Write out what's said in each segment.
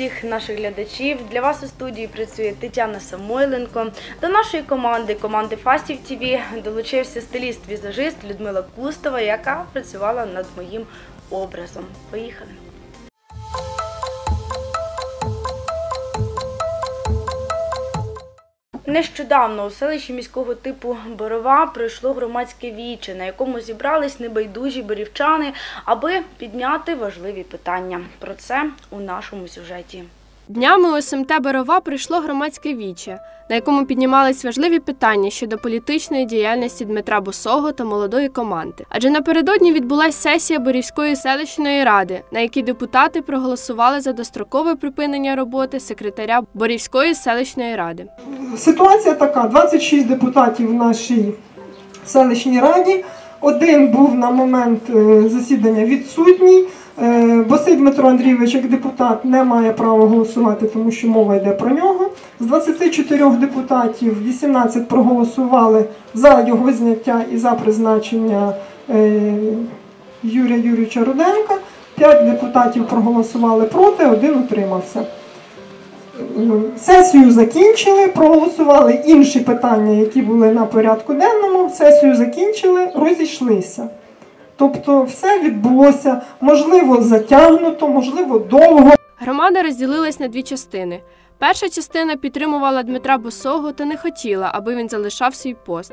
всіх наших глядачів. Для вас у студії працює Тетяна Самойленко. До нашої команди, команди Фастів ТВ, долучився стиліст-візажист Людмила Кустова, яка працювала над моїм образом. Поїхали! Нещодавно у селищі міського типу Борова пройшло громадське віче, на якому зібрались небайдужі борівчани, аби підняти важливі питання. Про це у нашому сюжеті. Днями у СМТ Берова прийшло громадське віче, на якому піднімались важливі питання щодо політичної діяльності Дмитра Босого та молодої команди. Адже напередодні відбулася сесія Борівської селищної ради, на якій депутати проголосували за дострокове припинення роботи секретаря Борівської селищної ради. Ситуація така: 26 депутатів в нашій селищній раді. Один був на момент е, засідання відсутній. Е, Босий Дмитро Андрійович, як депутат, не має права голосувати, тому що мова йде про нього. З 24 депутатів 18 проголосували за його зняття і за призначення е, Юрія Юрійовича Руденка. 5 депутатів проголосували проти, один утримався. Сесію закінчили, проголосували інші питання, які були на порядку денному. Сесію закінчили, розійшлися. Тобто, все відбулося можливо затягнуто, можливо, довго. Громада розділилась на дві частини. Перша частина підтримувала Дмитра Босого та не хотіла, аби він залишав свій пост.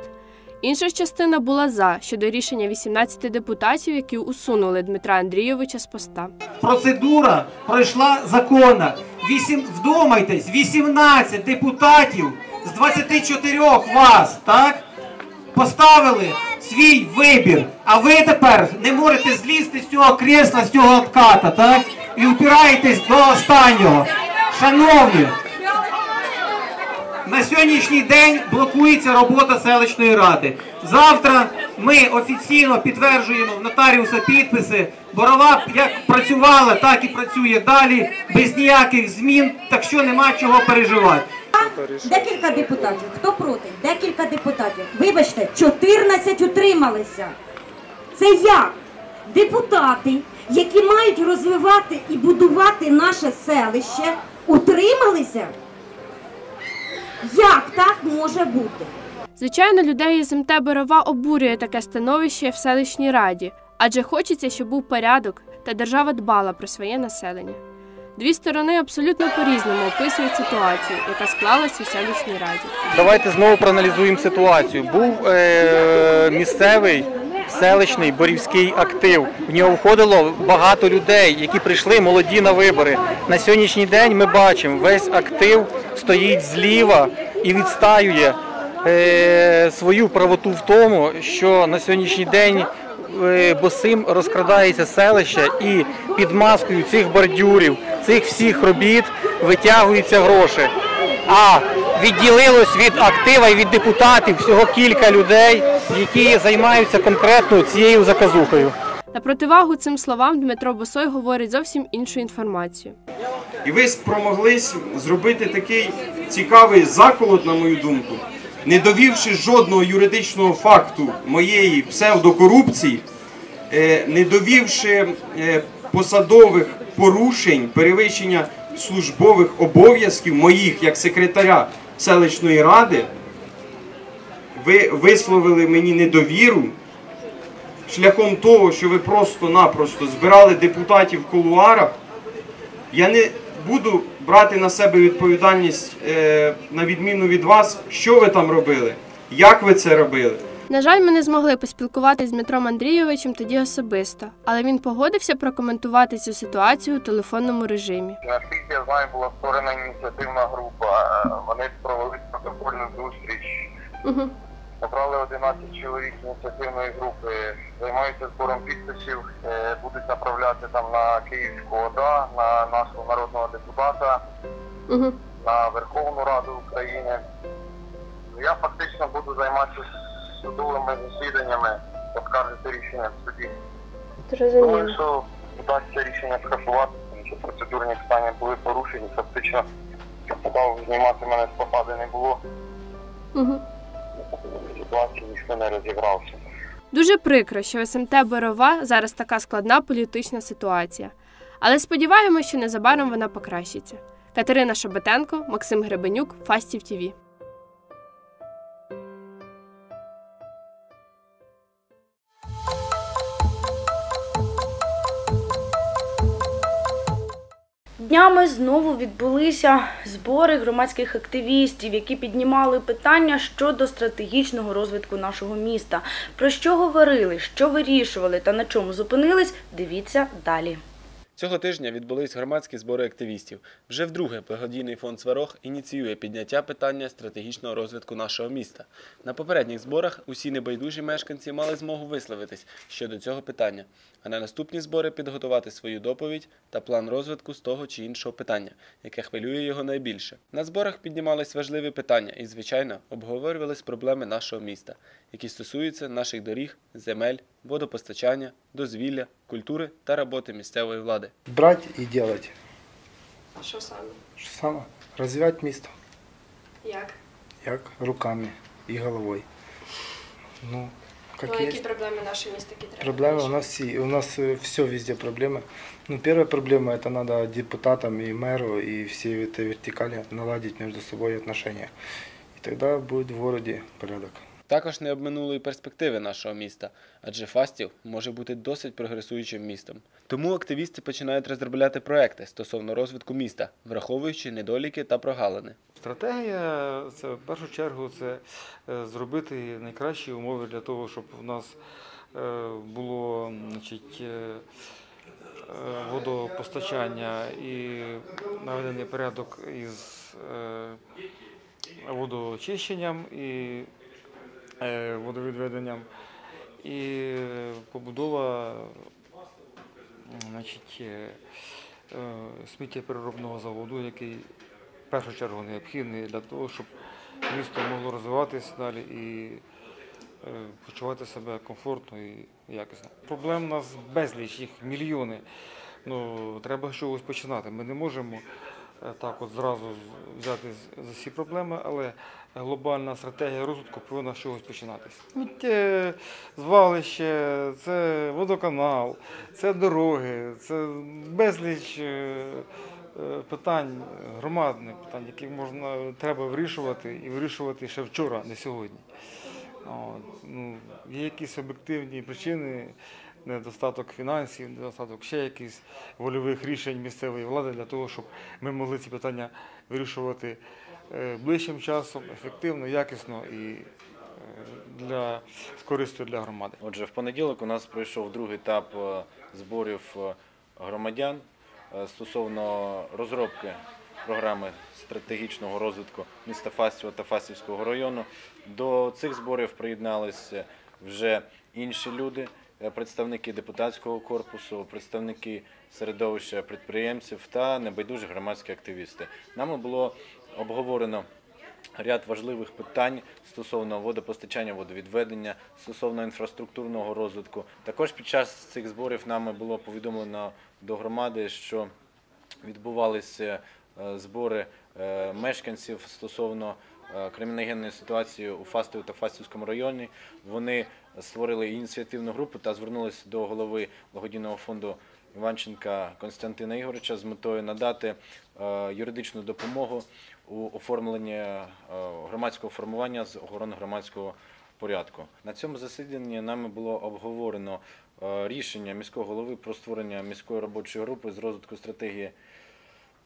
Інша ж частина була за щодо рішення 18 депутатів, які усунули Дмитра Андрійовича з поста. Процедура пройшла законна. Вісім, вдумайтесь, 18 депутатів з 24 вас, так? Поставили свій вибір. А ви тепер не можете злізти з цього крісла, з цього отката, так? І впираєтесь до останнього. Шановні, на сьогоднішній день блокується робота селищної ради. Завтра ми офіційно підтверджуємо в нотаріуса підписи. Борова як працювала, так і працює далі, без ніяких змін, так що нема чого переживати. Декілька депутатів. Хто проти? Декілька депутатів. Вибачте, 14 утрималися. Це як? Депутати, які мають розвивати і будувати наше селище, утрималися? Як так може бути? Звичайно, людей із МТ Берова обурює таке становище в селищній раді, адже хочеться, щоб був порядок та держава дбала про своє населення. Дві сторони абсолютно по-різному описують ситуацію, яка склалась у селищній раді. Давайте знову проаналізуємо ситуацію. Був е, місцевий селищний борівський актив. В нього входило багато людей, які прийшли молоді на вибори. На сьогоднішній день ми бачимо, весь актив стоїть зліва і відстаює е, свою правоту в тому, що на сьогоднішній день босим розкрадається селище і під маскою цих бордюрів, цих всіх робіт витягуються гроші. А відділилось від актива і від депутатів всього кілька людей, які займаються конкретно цією заказухою. На противагу цим словам Дмитро Босой говорить зовсім іншу інформацію. І ви спромоглись зробити такий цікавий заколот, на мою думку, не довівши жодного юридичного факту моєї псевдокорупції, е, не довівши е, посадових порушень, перевищення службових обов'язків моїх як секретаря селищної ради, ви висловили мені недовіру шляхом того, що ви просто-напросто збирали депутатів в кулуарах. Я не буду брати на себе відповідальність е, на відміну від вас, що ви там робили, як ви це робили. На жаль, ми не змогли поспілкуватися з Дмитром Андрійовичем тоді особисто, але він погодився прокоментувати цю ситуацію у телефонному режимі. Наскільки я знаю, була створена ініціативна група. Вони провели протокольну зустріч. Угу. Набрали 11 чоловік ініціативної групи, займаються збором підписів, е, будуть направляти там на Київську ОДА, на нашого народного депутата, Угу. на Верховну Раду України. Я фактично буду займатися судовими засіданнями, оскаржити рішення в суді. Думаю, що вдасться рішення скасувати, тому що процедурні питання були порушені. Фактично депутатів знімати мене з посади не було. Угу. Ситуації ніхто не розібрався. Дуже прикро, що СМТ Борова зараз така складна політична ситуація. Але сподіваємося, що незабаром вона покращиться. Катерина Шабатенко, Максим Гребенюк, Фастів ТІВІ. Днями знову відбулися збори громадських активістів, які піднімали питання щодо стратегічного розвитку нашого міста. Про що говорили, що вирішували та на чому зупинились, дивіться далі. Цього тижня відбулись громадські збори активістів. Вже вдруге благодійний фонд Сварог ініціює підняття питання стратегічного розвитку нашого міста. На попередніх зборах усі небайдужі мешканці мали змогу висловитись щодо цього питання, а на наступні збори підготувати свою доповідь та план розвитку з того чи іншого питання, яке хвилює його найбільше. На зборах піднімались важливі питання і, звичайно, обговорювались проблеми нашого міста, які стосуються наших доріг, земель, водопостачання, дозвілля, культури та роботи місцевої влади брать и делать. Що саме? Що саме? Розвивати місто. Як? Як? Руками і головою. Ну, как есть. проблеми наше місто які треба? Проблемы у нас все, у нас все везде проблемы. Ну, первая проблема это надо депутатам и мэру и всей этой вертикали наладить между собой отношения. И тогда будет в городе порядок. Також не обминули й перспективи нашого міста, адже Фастів може бути досить прогресуючим містом. Тому активісти починають розробляти проекти стосовно розвитку міста, враховуючи недоліки та прогалини. Стратегія це в першу чергу це е, зробити найкращі умови для того, щоб у нас е, було значить, е, водопостачання і наведений порядок із водоочищенням і водовідведенням, і побудова значить, е, е, сміттєпереробного заводу, який в першу чергу необхідний для того, щоб місто могло розвиватися далі і е, почувати себе комфортно і якісно. Проблем у нас безліч, їх мільйони. Ну, треба чогось починати. Ми не можемо е, так от зразу взяти за всі проблеми, але глобальна стратегія розвитку повинна з чогось починатися. Сміттє, звалище, це водоканал, це дороги, це безліч. е, е, питань, громадних питань, які можна треба вирішувати і вирішувати ще вчора, не сьогодні. От, ну, є якісь об'єктивні причини, недостаток фінансів, недостаток ще якихось вольових рішень місцевої влади для того, щоб ми могли ці питання вирішувати е, ближчим часом, ефективно, якісно і е, для, з користю для громади. Отже, в понеділок у нас пройшов другий етап е, зборів громадян стосовно розробки програми стратегічного розвитку міста Фастів та Фастівського району. До цих зборів приєдналися вже інші люди, представники депутатського корпусу, представники середовища підприємців та небайдужі громадські активісти. Нами було обговорено ряд важливих питань стосовно водопостачання, водовідведення, стосовно інфраструктурного розвитку. Також під час цих зборів нами було повідомлено до громади, що відбувалися е, збори е, мешканців стосовно е, криміногенної ситуації у Фастові та Фастівському районі. Вони створили ініціативну групу та звернулися до голови благодійного фонду Іванченка Константина Ігоровича з метою надати е, юридичну допомогу у оформленні е, громадського формування з охорони громадського порядку. На цьому засіданні нами було обговорено е, рішення міського голови про створення міської робочої групи з розвитку стратегії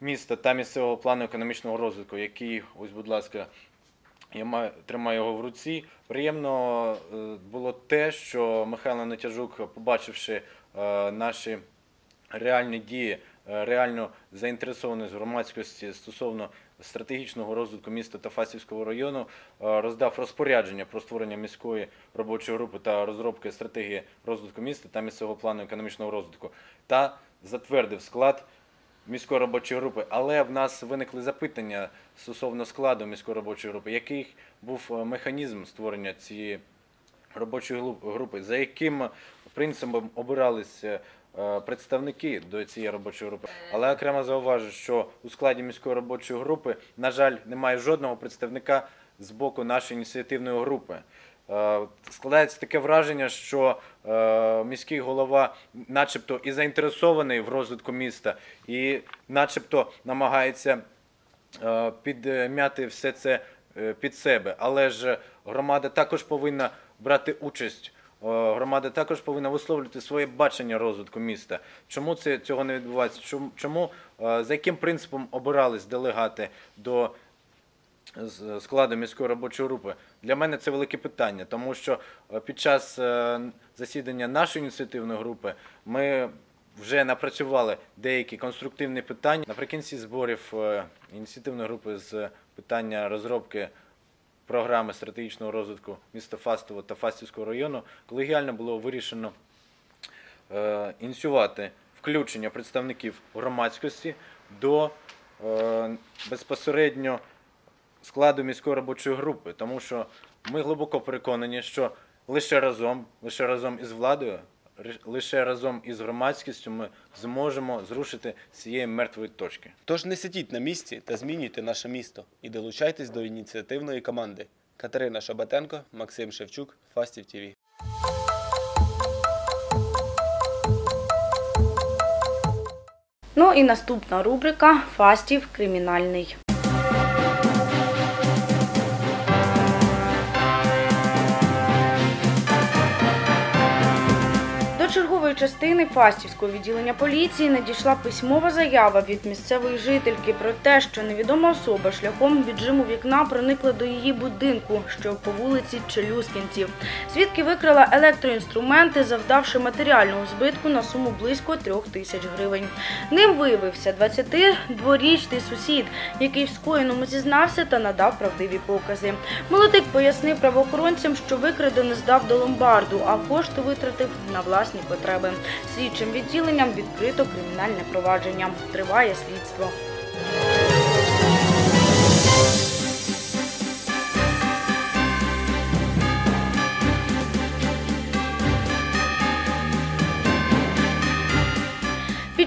міста та місцевого плану економічного розвитку, який, ось, будь ласка, я маю, тримаю його в руці. Приємно е, було те, що Михайло Натяжук, побачивши е, наші реальні дії, е, реальну заінтересованість громадськості стосовно стратегічного розвитку міста та Фастівського району, роздав розпорядження про створення міської робочої групи та розробки стратегії розвитку міста та місцевого плану економічного розвитку та затвердив склад міської робочої групи. Але в нас виникли запитання стосовно складу міської робочої групи, який був е, механізм створення цієї робочої групи, за яким принципом обиралися е, представники до цієї робочої групи. Але окремо зауважу, що у складі міської робочої групи, на жаль, немає жодного представника з боку нашої ініціативної групи. Е, Складається таке враження, що е, міський голова, начебто, і заінтересований в розвитку міста, і начебто намагається е, підмяти все це під себе. Але ж громада також повинна брати участь. Громада також повинна висловлювати своє бачення розвитку міста. Чому це цього не відбувається? Чому, за яким принципом обирались делегати до з- складу міської робочої групи. Для мене це велике питання, тому що е, під час е, засідання нашої ініціативної групи ми вже напрацювали деякі конструктивні питання. Наприкінці зборів е, ініціативної групи з питання розробки програми стратегічного розвитку міста Фастово та Фастівського району колегіально було вирішено ініціювати включення представників громадськості до безпосередньо складу міської робочої групи, тому що ми глибоко переконані, що лише разом, лише разом із владою, лише разом із громадськістю ми зможемо зрушити з цієї мертвої точки. Тож не сидіть на місці та змінюйте наше місто і долучайтесь до ініціативної команди. Катерина Шабатенко, Максим Шевчук, Фастів ТІВІ. Ну і наступна рубрика Фастів кримінальний. Частини Фастівського відділення поліції надійшла письмова заява від місцевої жительки про те, що невідома особа шляхом віджиму вікна проникла до її будинку, що по вулиці Челюскінців. Свідки викрила електроінструменти, завдавши матеріального збитку на суму близько трьох тисяч гривень. Ним виявився 22-річний сусід, який в скоєному зізнався та надав правдиві покази. Молодик пояснив правоохоронцям, що викрадене здав до ломбарду, а кошти витратив на власні потреби. Слідчим відділенням відкрито кримінальне провадження. Триває слідство.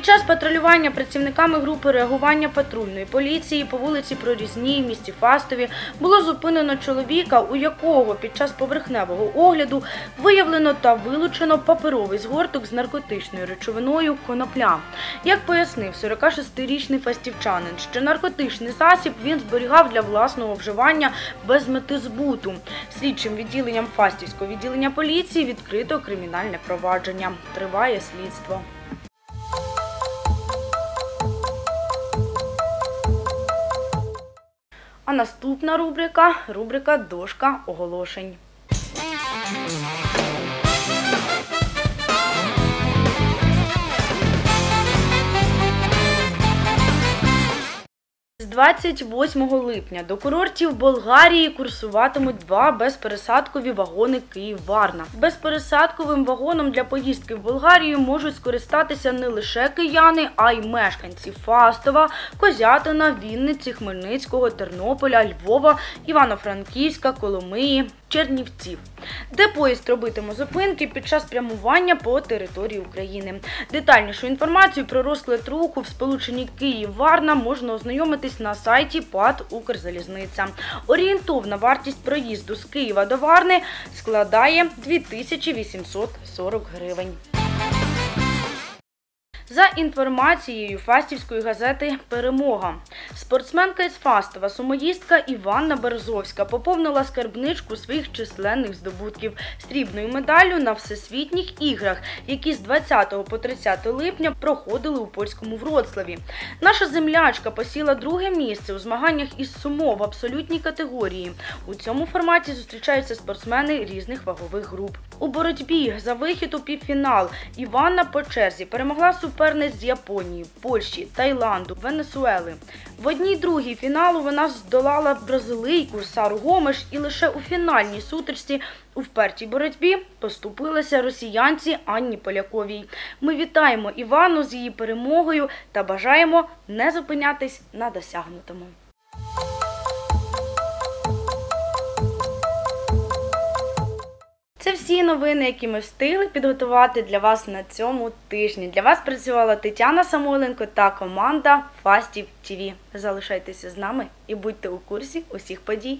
Час патрулювання працівниками групи реагування патрульної поліції по вулиці Прорізній місті Фастові було зупинено чоловіка, у якого під час поверхневого огляду виявлено та вилучено паперовий згорток з наркотичною речовиною конопля. Як пояснив 46-річний фастівчанин, що наркотичний засіб він зберігав для власного вживання без мети збуту. Слідчим відділенням Фастівського відділення поліції відкрито кримінальне провадження. Триває слідство. Наступна рубрика рубрика Дошка оголошень. З 28 липня до курортів Болгарії курсуватимуть два безпересадкові вагони Київ-Варна. Безпересадковим вагоном для поїздки в Болгарію можуть скористатися не лише кияни, а й мешканці Фастова, Козятина, Вінниці, Хмельницького, Тернополя, Львова, Івано-Франківська, Коломиї, Чернівців, де поїзд робитиме зупинки під час прямування по території України. Детальнішу інформацію про розклад руху в сполученні Київ-Варна можна ознайомитись на сайті ПАД Укрзалізниця. Орієнтовна вартість проїзду з Києва до Варни складає 2840 гривень. За інформацією фастівської газети Перемога, спортсменка із Фастова, сумоїстка Іванна Березовська поповнила скарбничку своїх численних здобутків срібною медаллю на всесвітніх іграх, які з 20 по 30 липня проходили у польському Вроцлаві. Наша землячка посіла друге місце у змаганнях із сумо в абсолютній категорії. У цьому форматі зустрічаються спортсмени різних вагових груп. У боротьбі за вихід у півфінал Іванна по черзі перемогла суперниць з Японії, Польщі, Таїланду, Венесуели. В одній другій фіналу вона здолала бразилийку Сару Гомеш і лише у фінальній сутичці у впертій боротьбі поступилася росіянці Анні Поляковій. Ми вітаємо Івану з її перемогою та бажаємо не зупинятись на досягнутому. Це всі новини, які ми встигли підготувати для вас на цьому тижні. Для вас працювала Тетяна Самойленко та команда Фастів ТВ. Залишайтеся з нами і будьте у курсі усіх подій.